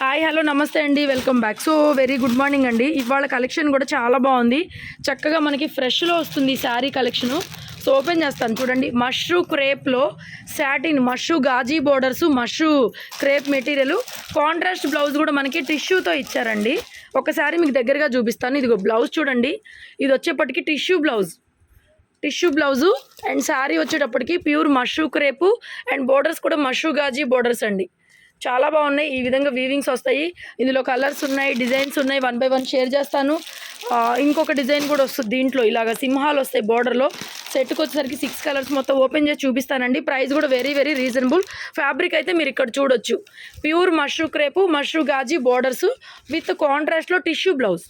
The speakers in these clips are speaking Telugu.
హాయ్ హలో నమస్తే అండి. Welcome back. So very good morning అండి. ఇవాళ కలెక్షన్ కూడా చాలా బాగుంది. చక్కగా మనకి ఫ్రెష్లో వస్తుంది ఈ శారీ కలెక్షను. సో ఓపెన్ చేస్తాను. చూడండి mashru క్రేప్లో satin mashru gaji borders mashru crepe material. Contrast blouse కూడా మనకి టిష్యూతో ఇచ్చారండి. ఒకసారి మీకు దగ్గరగా చూపిస్తాను. ఇదిగో బ్లౌజ్ చూడండి. ఇది వచ్చేప్పటికి tissue blouse. Tissue blouse and saree వచ్చేటప్పటికి pure mashru crepe and borders కూడా మష్రూ గాజీ బోర్డర్స్ అండి. చాలా బాగున్నాయి. ఈ విధంగా వీవింగ్స్ వస్తాయి. ఇందులో కలర్స్ ఉన్నాయి డిజైన్స్ ఉన్నాయి. వన్ బై వన్ షేర్ చేస్తాను. ఇంకొక డిజైన్ కూడా వస్తుంది దీంట్లో. ఇలాగ సింహాలు వస్తాయి బోర్డర్లో సెట్కి వచ్చేసరికి సిక్స్ కలర్స్ మొత్తం ఓపెన్ చేసి చూపిస్తానండి. ప్రైస్ కూడా వెరీ వెరీ రీజనబుల్ ఫ్యాబ్రిక్ అయితే మీరు ఇక్కడ చూడొచ్చు. Pure mashru crepe mashru gaji borders with కాంట్రాస్ట్లో టిష్యూ బ్లౌజ్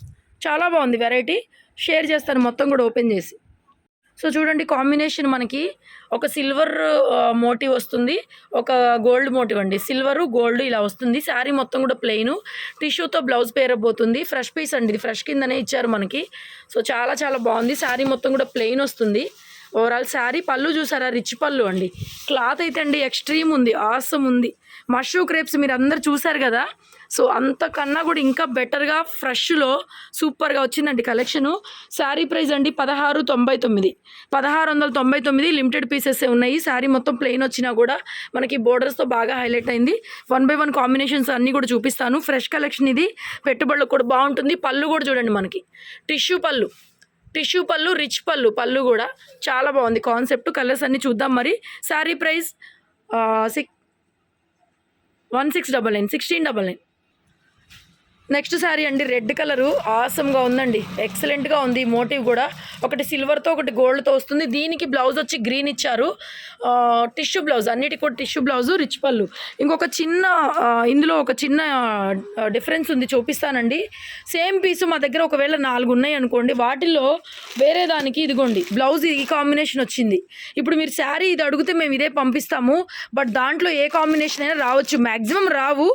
చాలా బాగుంది వెరైటీ షేర్ చేస్తాను మొత్తం కూడా ఓపెన్ చేసి. సో చూడండి కాంబినేషన్ మనకి. ఒక సిల్వర్ మోటివ్ వస్తుంది. ఒక గోల్డ్ మోటివ్ అండి. సిల్వరు గోల్డ్ ఇలా వస్తుంది. శారీ మొత్తం కూడా ప్లెయిన్. టిష్యూతో బ్లౌజ్ పేరబోతుంది. ఫ్రెష్ పీస్ అండి ఇది. ఫ్రెష్ కిందనే ఇచ్చారు మనకి. సో చాలా చాలా బాగుంది. శారీ మొత్తం కూడా ప్లెయిన్ వస్తుంది. ఓవరాల్ శారీ పళ్ళు చూసారా? రిచ్ పళ్ళు అండి. క్లాత్ అయితే అండి ఎక్స్ట్రీమ్ ఉంది ఆసం ఉంది. మష్రూ క్రేప్స్ మీరు అందరు చూసారు కదా? సో అంతకన్నా కూడా ఇంకా బెటర్గా ఫ్రెష్లో సూపర్గా వచ్చిందండి కలెక్షను శారీ ప్రైస్ అండి పదహారు తొంభై తొమ్మిది. పదహారు వందల తొంభై తొమ్మిది లిమిటెడ్ పీసెస్ ఉన్నాయి. శారీ మొత్తం ప్లెయిన్ వచ్చినా కూడా మనకి బోర్డర్స్తో బాగా హైలైట్ అయింది. వన్ బై వన్ కాంబినేషన్స్ అన్నీ కూడా చూపిస్తాను. ఫ్రెష్ కలెక్షన్ ఇది. పెట్టుబడులకు కూడా బాగుంటుంది. పళ్ళు కూడా చూడండి మనకి. టిష్యూ పళ్ళు. టిష్యూ పళ్ళు రిచ్ పళ్ళు పళ్ళు కూడా చాలా బాగుంది. కాన్సెప్ట్ కలర్స్ అన్నీ చూద్దాం మరి. Saree price six one six double nine sixteen double nine. Next saree అండి రెడ్ కలరు. ఆసమ్గా ఉందండి. ఎక్సలెంట్గా ఉంది మోటివ్ కూడా. ఒకటి సిల్వర్తో ఒకటి గోల్డ్తో వస్తుంది. దీనికి బ్లౌజ్ వచ్చి గ్రీన్ ఇచ్చారు. టిష్యూ బ్లౌజ్ అన్నిటికి కూడా టిష్యూ బ్లౌజు రిచ్ పళ్ళు. ఇంకొక చిన్న ఇందులో ఒక చిన్న డిఫరెన్స్ ఉంది చూపిస్తానండి. సేమ్ పీసు మా దగ్గర ఒకవేళ నాలుగు ఉన్నాయి అనుకోండి వాటిల్లో వేరే దానికి ఇదిగోండి బ్లౌజ్ ఈ కాంబినేషన్ వచ్చింది. ఇప్పుడు మీరు శారీ ఇది అడిగితే మేము ఇదే పంపిస్తాము. బట్ దాంట్లో ఏ కాంబినేషన్ అయినా రావచ్చు. మ్యాక్సిమం రావు.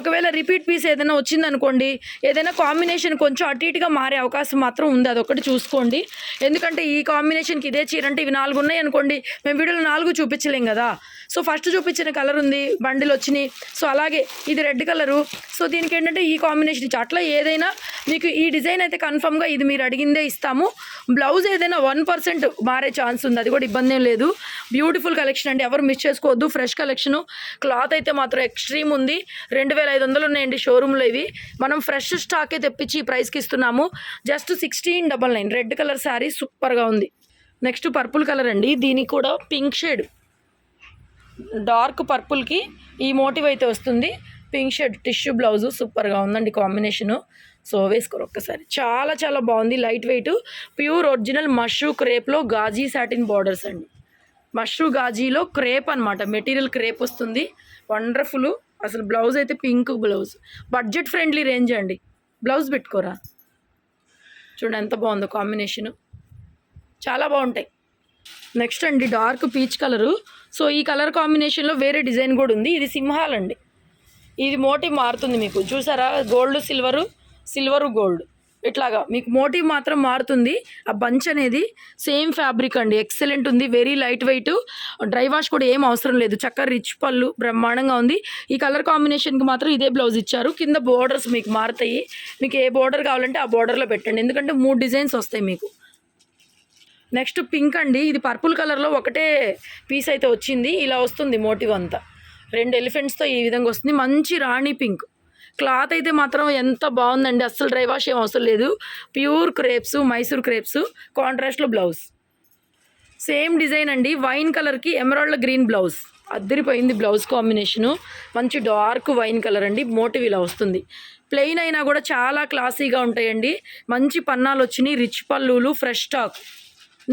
ఒకవేళ రిపీట్ పీస్ ఏదైనా వచ్చింది చూసుకోండి. ఏదైనా కాంబినేషన్ కొంచెం అటు ఇటుగా మారే అవకాశం మాత్రం ఉంది. అదొకటి చూసుకోండి. ఎందుకంటే ఈ కాంబినేషన్కి ఇదే చీర అంటే ఇవి నాలుగు ఉన్నాయి అనుకోండి. మేము వీడియోలో నాలుగు చూపించలేం కదా. సో ఫస్ట్ చూపించిన కలర్ ఉంది బండిలు వచ్చినాయి. సో అలాగే ఇది రెడ్ కలరు సో దీనికి ఏంటంటే ఈ కాంబినేషన్ ఇచ్చి అట్లా ఏదైనా మీకు ఈ డిజైన్ అయితే కన్ఫర్మ్గా ఇది మీరు అడిగిందే ఇస్తాము. బ్లౌజ్ ఏదైనా వన్ పర్సెంట్ మారే ఛాన్స్ ఉంది. అది కూడా ఇబ్బంది ఏం లేదు. బ్యూటిఫుల్ కలెక్షన్ అండి. ఎవరు మిస్ చేసుకోవద్దు. ఫ్రెష్ కలెక్షన్ క్లాత్ అయితే మాత్రం ఎక్స్ట్రీమ్ ఉంది. రెండు వేల ఐదు వందలు ఉన్నాయండి షోరూంలో ఇవి. మనం ఫ్రెష్ స్టాకే తెప్పించి ఈ ప్రైస్కి ఇస్తున్నాము. Just sixteen double nine red colour saree సూపర్గా ఉంది. నెక్స్ట్ పర్పుల్ కలర్ అండి. దీనికి కూడా పింక్ షేడ్ డార్క్ పర్పుల్కి ఈ మోటివ్ అయితే వస్తుంది. పింక్ షేడ్ టిష్యూ బ్లౌజు సూపర్గా ఉందండి కాంబినేషను సో వేసుకోరు ఒక్కసారి. చాలా చాలా బాగుంది. Light weight. Pure original mashru క్రేప్లో gaji satin borders అండి. మష్రూ గాజీలో క్రేప్ అనమాట మెటీరియల్ క్రేప్ వస్తుంది. వండర్ఫుల్. అసలు బ్లౌజ్ అయితే pink blouse. Budget friendly range అండి. బ్లౌజ్ పెట్టుకోరా? చూడండి ఎంత బాగుందో కాంబినేషను. చాలా బాగుంటాయి. నెక్స్ట్ అండి డార్క్ పీచ్ కలరు. సో ఈ కలర్ కాంబినేషన్లో వేరే డిజైన్ కూడా ఉంది. ఇది సింహాల్ అండి ఇది మోటివ్ మారుతుంది మీకు. చూసారా? Gold silver. Silver gold. ఇట్లాగా మీకు మోటివ్ మాత్రం మారుతుంది. ఆ బంచ్ అనేది సేమ్ ఫ్యాబ్రిక్ అండి. ఎక్సలెంట్ ఉంది. Very light weight dry wash కూడా ఏం అవసరం లేదు. చక్కగా రిచ్ పళ్ళు బ్రహ్మాండంగా ఉంది. ఈ కలర్ కాంబినేషన్కి మాత్రం ఇదే బ్లౌజ్ ఇచ్చారు. కింద బోర్డర్స్ మీకు మారుతాయి. మీకు ఏ బోర్డర్ కావాలంటే ఆ బోర్డర్లో పెట్టండి. ఎందుకంటే మూడు డిజైన్స్ వస్తాయి మీకు. నెక్స్ట్ పింక్ అండి. ఇది పర్పుల్ కలర్లో ఒకటే పీస్ అయితే వచ్చింది. ఇలా వస్తుంది మోటివ్ అంతా. రెండు ఎలిఫెంట్స్తో ఈ విధంగా వస్తుంది. మంచి రాణి పింక్ క్లాత్ అయితే మాత్రం ఎంత బాగుందండి. అస్సలు డ్రై వాష్ ఏం అవసరం లేదు. ప్యూర్ క్రేప్స్ మైసూర్ క్రేప్స్ కాంట్రాస్ట్లో బ్లౌజ్ సేమ్ డిజైన్ అండి. వైన్ కలర్కి ఎమరాల్డ్ గ్రీన్ బ్లౌజ్. అద్దరిపోయింది బ్లౌజ్ కాంబినేషను. మంచి డార్క్ వైన్ కలర్ అండి. మోటివ్ ఇలా వస్తుంది. ప్లెయిన్ అయినా కూడా చాలా క్లాసీగా ఉంటాయండి. మంచి పన్నాలు వచ్చినాయి. రిచ్ పళ్ళులు ఫ్రెష్ స్టాక్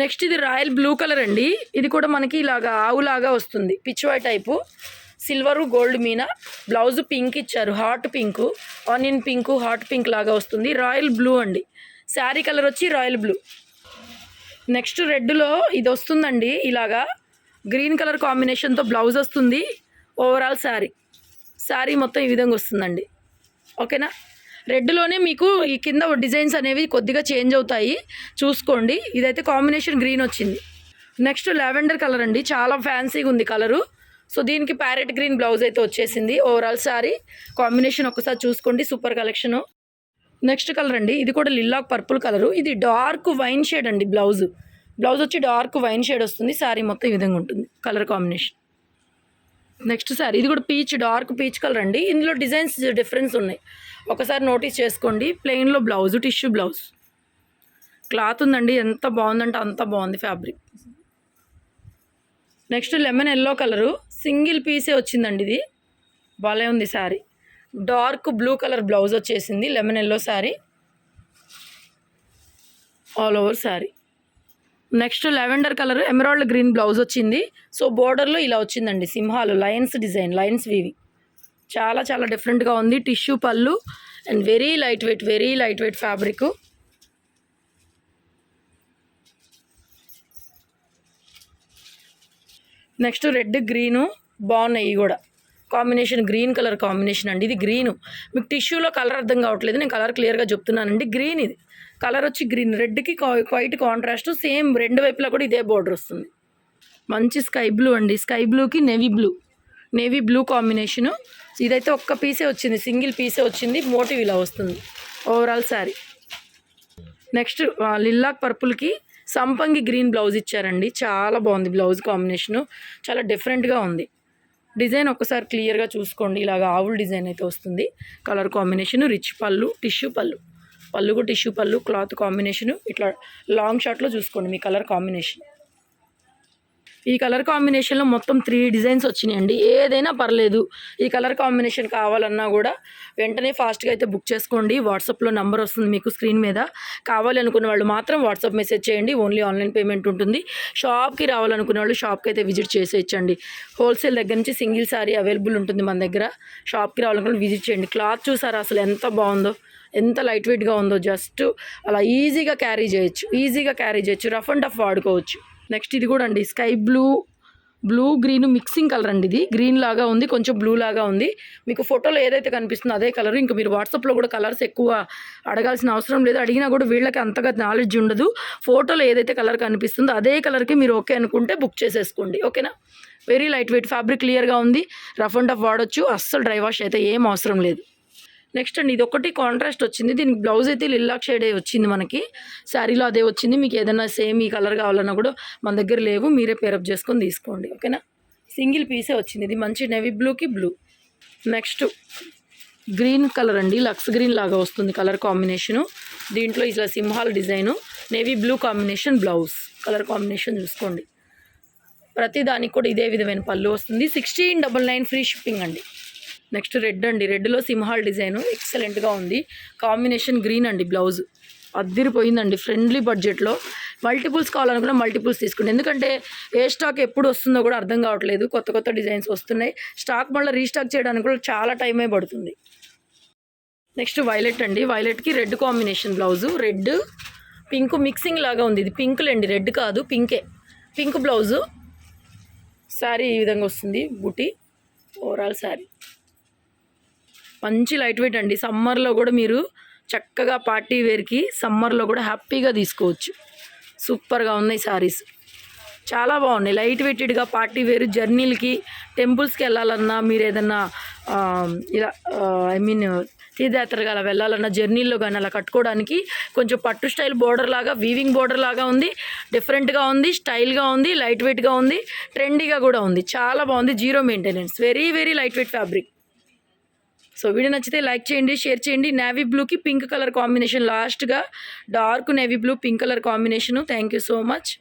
నెక్స్ట్ ఇది రాయల్ బ్లూ కలర్ అండి. ఇది కూడా మనకి ఇలాగా ఆవులాగా వస్తుంది. పిచ్వాయ్ టైపు. సిల్వరు గోల్డ్ మీన బ్లౌజ్ పింక్ ఇచ్చారు hot pink onion pink hot pink లాగా వస్తుంది. రాయల్ బ్లూ అండి. శారీ కలర్ వచ్చి రాయల్ బ్లూ. నెక్స్ట్ రెడ్లో ఇది వస్తుందండి ఇలాగా. గ్రీన్ కలర్ కాంబినేషన్తో బ్లౌజ్ వస్తుంది. ఓవరాల్ శారీ. శారీ మొత్తం ఈ విధంగా వస్తుందండి. ఓకేనా? రెడ్లోనే మీకు ఈ కింద డిజైన్స్ అనేవి కొద్దిగా చేంజ్ అవుతాయి. చూసుకోండి. ఇదైతే కాంబినేషన్ గ్రీన్ వచ్చింది. నెక్స్ట్ లావెండర్ కలర్ అండి. చాలా ఫ్యాన్సీగా ఉంది కలరు. సో దీనికి ప్యారెట్ గ్రీన్ బ్లౌజ్ అయితే వచ్చేసింది. ఓవరాల్ శారీ కాంబినేషన్ ఒకసారి చూసుకోండి. సూపర్ కలెక్షను నెక్స్ట్ కలర్ అండి. ఇది కూడా లిల్లాక్ పర్పుల్ కలరు. ఇది డార్క్ వైన్ షేడ్ అండి బ్లౌజ్. బ్లౌజ్ వచ్చి డార్క్ వైన్ షేడ్ వస్తుంది. శారీ మొత్తం ఈ విధంగా ఉంటుంది. కలర్ కాంబినేషన్ నెక్స్ట్ సారీ ఇది కూడా పీచ్ డార్క్ పీచ్ కలర్ అండి. ఇందులో డిజైన్స్ డిఫరెన్స్ ఉన్నాయి. ఒకసారి నోటీస్ చేసుకోండి. ప్లెయిన్లో బ్లౌజ్ టిష్యూ బ్లౌజ్ క్లాత్ ఉందండి. ఎంత బాగుందంటే అంత బాగుంది fabric next lemon yellow colour. Single పీసే వచ్చిందండి ఇది. భలే ఉంది saree dark blue colour blouse వచ్చేసింది lemon yellow saree all over saree next lavender colour emerald green blouse వచ్చింది. సో బోర్డర్లో ఇలా వచ్చిందండి సింహాలు లయన్స్ డిజైన్ లయన్స్ వీవి. చాలా చాలా డిఫరెంట్గా ఉంది. టిష్యూ పళ్ళు and very light weight very light weight fabric. Next red green బాగున్నాయి ఇవి కూడా. కాంబినేషన్ గ్రీన్ కలర్ కాంబినేషన్ అండి. ఇది గ్రీను. మీకు టిష్యూలో కలర్ అర్థం కావట్లేదు. నేను కలర్ క్లియర్గా చెప్తున్నానండి. గ్రీన్ ఇది. కలర్ వచ్చి గ్రీన్. రెడ్కి వైట్ కాంట్రాస్ట్. సేమ్ రెండు వైపులా కూడా ఇదే బోర్డర్ వస్తుంది. మంచి స్కై బ్లూ అండి. స్కై బ్లూకి navy blue. Navy blue combination. ఇదైతే ఒక్క పీసే వచ్చింది. సింగిల్ పీసే వచ్చింది. మోటివ్ ఇలా వస్తుంది. ఓవరాల్ శారీ. నెక్స్ట్ లిల్లాక్ పర్పుల్కి సంపంగి గ్రీన్ బ్లౌజ్ ఇచ్చారండి. చాలా బాగుంది బ్లౌజ్ కాంబినేషను. చాలా డిఫరెంట్గా ఉంది. డిజైన్ ఒకసారి క్లియర్గా చూసుకోండి. ఇలాగ ఆవుల డిజైన్ అయితే వస్తుంది. కలర్ కాంబినేషన్ రిచ్ పళ్ళు టిష్యూ పళ్ళు. పళ్ళుకు టిష్యూ పళ్ళు క్లాత్ కాంబినేషను. ఇట్లా లాంగ్ షార్ట్లో చూసుకోండి మీ కలర్ కాంబినేషన్. ఈ కలర్ కాంబినేషన్లో మొత్తం త్రీ డిజైన్స్ వచ్చినాయండి. ఏదైనా పర్లేదు. ఈ కలర్ కాంబినేషన్ కావాలన్నా కూడా వెంటనే ఫాస్ట్గా అయితే బుక్ చేసుకోండి. వాట్సాప్లో నెంబర్ వస్తుంది మీకు స్క్రీన్ మీద. కావాలి అనుకున్న వాళ్ళు మాత్రం వాట్సాప్ మెసేజ్ చేయండి. ఓన్లీ ఆన్లైన్ పేమెంట్ ఉంటుంది. షాప్కి రావాలనుకున్న వాళ్ళు షాప్కి అయితే విజిట్ చేసేయచ్చండి. హోల్సేల్ దగ్గర నుంచి సింగిల్ సారీ అవైలబుల్ ఉంటుంది మన దగ్గర. షాప్కి రావాలనుకున్న విజిట్ చేయండి. క్లాత్ చూసారా అసలు ఎంత బాగుందో? ఎంత లైట్ వెయిట్గా ఉందో? జస్ట్ అలా ఈజీగా క్యారీ చేయొచ్చు. ఈజీగా క్యారీ చేయొచ్చు. రఫ్ అండ్ టఫ్ వాడుకోవచ్చు. నెక్స్ట్ ఇది కూడా అండి. Sky blue blue green mixing colour అండి ఇది. గ్రీన్ లాగా ఉంది కొంచెం బ్లూ లాగా ఉంది. మీకు ఫోటోలో ఏదైతే కనిపిస్తుందో అదే కలర్. ఇంకా మీరు వాట్సాప్లో కూడా కలర్స్ ఎక్కువ అడగాల్సిన అవసరం లేదు. అడిగినా కూడా వీళ్ళకి అంతగా నాలెడ్జ్ ఉండదు. ఫోటోలో ఏదైతే కలర్ కనిపిస్తుందో అదే కలర్కి మీరు ఓకే అనుకుంటే బుక్ చేసేసుకోండి. ఓకేనా? వెరీ లైట్ వెయిట్ ఫ్యాబ్రిక్ క్లియర్గా ఉంది. రఫ్ అండ్ టఫ్ వాడొచ్చు. అస్సలు డ్రై వాష్ అయితే ఏం అవసరం లేదు. నెక్స్ట్ అండి ఇది ఒకటి కాంట్రాస్ట్ వచ్చింది. దీనికి బ్లౌజ్ అయితే లిల్లాక్ షేడే వచ్చింది మనకి. శారీలో అదే వచ్చింది. మీకు ఏదైనా సేమ్ ఈ కలర్ కావాలన్నా కూడా మన దగ్గర లేవు. మీరే పేరప్ చేసుకొని తీసుకోండి. ఓకేనా సింగిల్ పీసే వచ్చింది. ఇది మంచి నెవీ బ్లూకి బ్లూ నెక్స్ట్ గ్రీన్ కలర్ అండి. లక్స్ గ్రీన్ లాగా వస్తుంది కలర్ కాంబినేషను దీంట్లో ఇట్లా సింహాల్ design navy blue combination blouse colour combination చూసుకోండి. ప్రతి దానికి కూడా ఇదే విధమైన పళ్ళు వస్తుంది. Sixteen double nine free shipping అండి. నెక్స్ట్ రెడ్ అండి. రెడ్లో సింహాల్ డిజైన్. ఎక్సలెంట్గా ఉంది. కాంబినేషన్ గ్రీన్ అండి బ్లౌజ్. అద్దిరిపోయిందండి. ఫ్రెండ్లీ బడ్జెట్లో. మల్టిపుల్స్ కావాలనుకున్న మల్టిపుల్స్ తీసుకోండి. ఎందుకంటే ఏ స్టాక్ ఎప్పుడు వస్తుందో కూడా అర్థం కావట్లేదు. కొత్త కొత్త డిజైన్స్ వస్తున్నాయి. స్టాక్ మళ్ళీ రీస్టాక్ చేయడానికి కూడా చాలా టైమే పడుతుంది. నెక్స్ట్ వైలెట్ అండి. వైలెట్కి red combination blouse. Red pink mixing లాగా ఉంది. ఇది పింక్లేండి రెడ్ కాదు పింకే. Pink blouse. శారీ ఈ విధంగా వస్తుంది. బుటీ. ఓవరాల్ శారీ. మంచి లైట్ వెయిట్ అండి. సమ్మర్లో కూడా మీరు చక్కగా పార్టీ వేర్కి సమ్మర్లో కూడా హ్యాపీగా తీసుకోవచ్చు. సూపర్గా ఉన్నాయి సారీస్. చాలా బాగున్నాయి. లైట్ వెయిటెడ్గా పార్టీ వేరు జర్నీలకి టెంపుల్స్కి వెళ్ళాలన్నా మీరు ఏదన్నా ఇలా ఐ మీన్ తీర్థయాత్రగా అలా వెళ్ళాలన్నా జర్నీల్లో కానీ అలా కట్టుకోవడానికి కొంచెం పట్టు స్టైల్ బోర్డర్ లాగా వీవింగ్ బోర్డర్ లాగా ఉంది. డిఫరెంట్గా ఉంది స్టైల్గా ఉంది లైట్ వెయిట్గా ఉంది ట్రెండీగా కూడా ఉంది. చాలా బాగుంది. Zero maintenance. Very very light weight fabric. So video నచ్చితే లైక్ చేయండి షేర్ చేయండి. నేవీ బ్లూకి పింక్ కలర్ కాంబినేషన్ లాస్ట్గా dark navy blue pink colour combination thank you so much